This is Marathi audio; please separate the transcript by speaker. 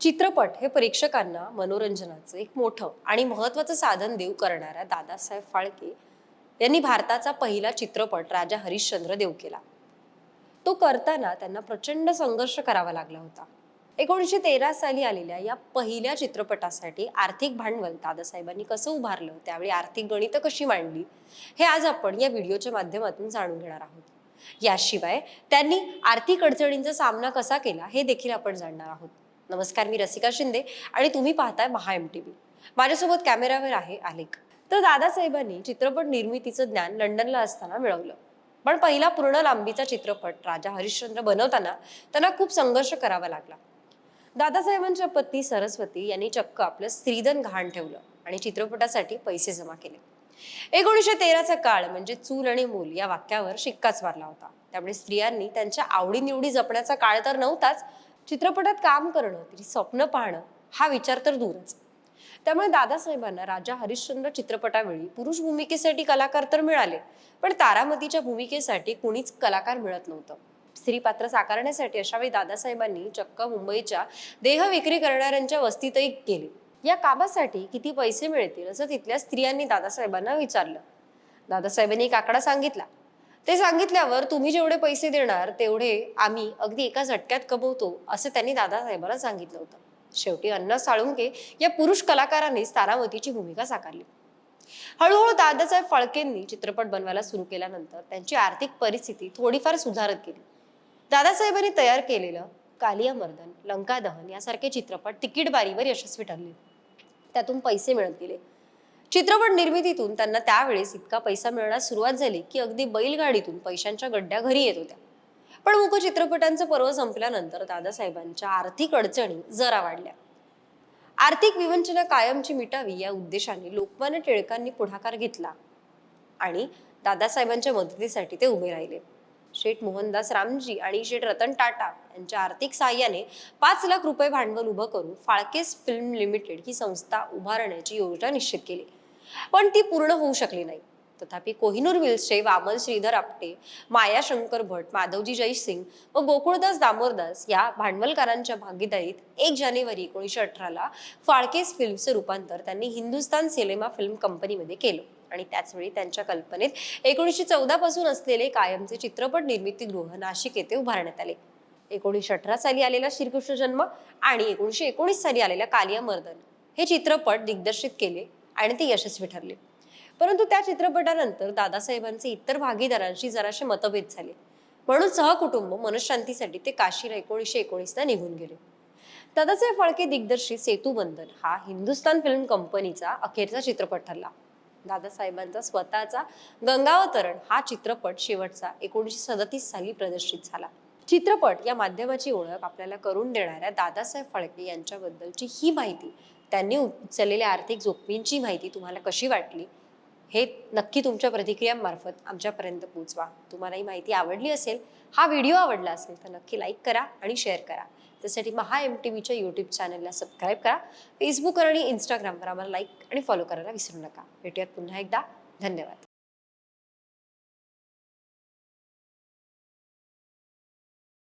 Speaker 1: चित्रपट हे प्रेक्षकांना मनोरंजनाचं एक मोठं आणि महत्वाचं साधन देऊ करणाऱ्या दादासाहेब फाळके यांनी भारताचा पहिला चित्रपट राजा हरिश्चंद्र देव केला. तो करताना त्यांना प्रचंड संघर्ष करावा लागला होता. एकोणीसशे तेरा साली आलेल्या या पहिल्या चित्रपटासाठी आर्थिक भांडवल दादासाहेबांनी कसं उभारलं त्यावेळी आर्थिक गणितं कशी मांडली हे आज आपण या व्हिडिओच्या माध्यमातून जाणून घेणार आहोत. याशिवाय त्यांनी आर्थिक अडचणींचा सामना कसा केला हे देखील आपण जाणणार आहोत. नमस्कार मी रसिका शिंदे आणि तुम्ही पाहताय महा एम टी व्ही माझ्यासोबत कॅमेरावर आहे आलेख. तर दादासाहेबांनी चित्रपट निर्मितीचं ज्ञान लंडनला असताना मिळवलं. पण पहिला पूर्ण लांबीचा चित्रपट राजा हरिश्चंद्र बनवताना त्यांना खूप संघर्ष करावा लागला. दादासाहेबांच्या पत्नी सरस्वती यांनी चक्क आपलं स्त्रीधन घाण ठेवलं आणि चित्रपटासाठी पैसे जमा केले. एकोणीसशे तेराचा काळ म्हणजे चूल आणि मूल या वाक्यावर शिक्काच मारला होता. त्यामुळे स्त्रियांनी त्यांच्या आवडीनिवडी जपण्याचा काळ तर नव्हताच चित्रपटात काम करणं तिची स्वप्न पाहणं हा विचार तर दूरच. त्यामुळे दादासाहेबांना राजा हरिश्चंद्र चित्रपटावेळी पुरुष भूमिकेसाठी कलाकार तर मिळाले पण तारामतीच्या भूमिकेसाठी कुणीच कलाकार मिळत नव्हतं. स्त्री पात्र साकारण्यासाठी अशा वेळी दादासाहेबांनी चक्क मुंबईच्या देह विक्री करणाऱ्यांच्या वस्तीतही केले या कामासाठी किती पैसे मिळतील असं तिथल्या स्त्रियांनी दादासाहेबांना विचारलं. दादासाहेबांनी एक आकडा सांगितला ते सांगितल्यावर तुम्ही जेवढे पैसे देणार तेवढे आम्ही अगदी एका झटक्यात कमवतो असं त्यांनी दादासाहेबांना सांगितलं होतं. शेवटी अण्णा साळुंके या पुरुष कलाकारांनीच तारामतीची भूमिका साकारली. हळूहळू दादासाहेब फाळकेंनी चित्रपट बनवायला सुरू केल्यानंतर त्यांची आर्थिक परिस्थिती थोडीफार सुधारत गेली. दादासाहेबांनी तयार केलेलं कालिया मर्दन लंका दहन यासारखे चित्रपट तिकीट बारीवर यशस्वी ठरले. त्यातून पैसे मिळत गेले. चित्रपट निर्मितीतून त्यांना त्यावेळेस इतका पैसा मिळण्यास सुरुवात झाली की अगदी बैलगाडीतून पैशांच्या गड्ड्या घरी येत होत्या. पण मुक चित्रपटांचं पर्व संपल्यानंतर दादासाहेबांच्या आर्थिक अडचणी जरा वाढल्या. आर्थिक विवंचना कायमची मिटावी या उद्देशाने लोकमान्य टिळकांनी पुढाकार घेतला आणि दादासाहेबांच्या मदतीसाठी ते उभे राहिले. शेठ मोहनदास रामजी आणि शेठ रतन टाटा यांच्या आर्थिक सहाय्याने पाच लाख रुपये भांडवल उभं करून फाळकेस फिल्म लिमिटेड ही संस्था उभारण्याची योजना निश्चित केली. पण ती पूर्ण होऊ शकली नाही. तथापि कोहिनूर विल्सचे वामन श्रीधर आपटे माया शंकर भट माधवजी जयसिंग व गोकुळदास दामोरदास या भांडवलकारांच्या भागीदारीत एक जानेवारी एकोणीसशे अठराला फाळकेस फिल्मचं रूपांतर त्यांनी हिंदुस्तान सिनेमा फिल्म कंपनीमध्ये केलं. आणि त्याचवेळी त्यांच्या कल्पनेत एकोणीसशे चौदा पासून असलेले कायमचे चित्रपट निर्मितीगृह नाशिक येथे उभारण्यात आले. एकोणीसशे अठरा साली आलेला श्रीकृष्ण जन्म आणि एकोणीसशे एकोणीस साली आलेला कालिया मर्दन हे चित्रपट दिग्दर्शित केले आणि ती यशस्वी ठरली. परंतु त्या चित्रपटानंतर दादासाहेबांचे इतर भागीदारांशी जराशे मतभेद झाले. म्हणून सहकुटुंब मनशांतीसाठी ते काशीला एकोणीसशे एकोणीसला निघून गेले. दादासाहेब फाळके दिग्दर्शित सेतू बंधन हा हिंदुस्तान फिल्म कंपनीचा अखेरचा चित्रपट ठरला. दादासाहेबांचा स्वतःचा गंगावतरण हा चित्रपट शेवटचा एकोणीसशे सदतीस साली प्रदर्शित झाला. चित्रपट या माध्यमाची ओळख आपल्याला करून देणाऱ्या दादासाहेब फाळके यांच्याबद्दलची ही माहिती त्यांनी उचललेल्या आर्थिक जोखमींची माहिती तुम्हाला कशी वाटली हे नक्की तुमच्या प्रतिक्रियांमार्फत आमच्यापर्यंत पोहोचवा तुम्हाला ही माहिती आवडली असेल हा व्हिडिओ आवडला असेल तर नक्की लाईक करा आणि शेअर करा. त्यासाठी महा एम टी व्हीच्या यूट्यूब चॅनलला सबस्क्राईब करा. फेसबुकवर आणि इंस्टाग्रामवर आम्हाला लाईक आणि फॉलो करायला विसरू नका. भेटूयात पुन्हा एकदा. धन्यवाद.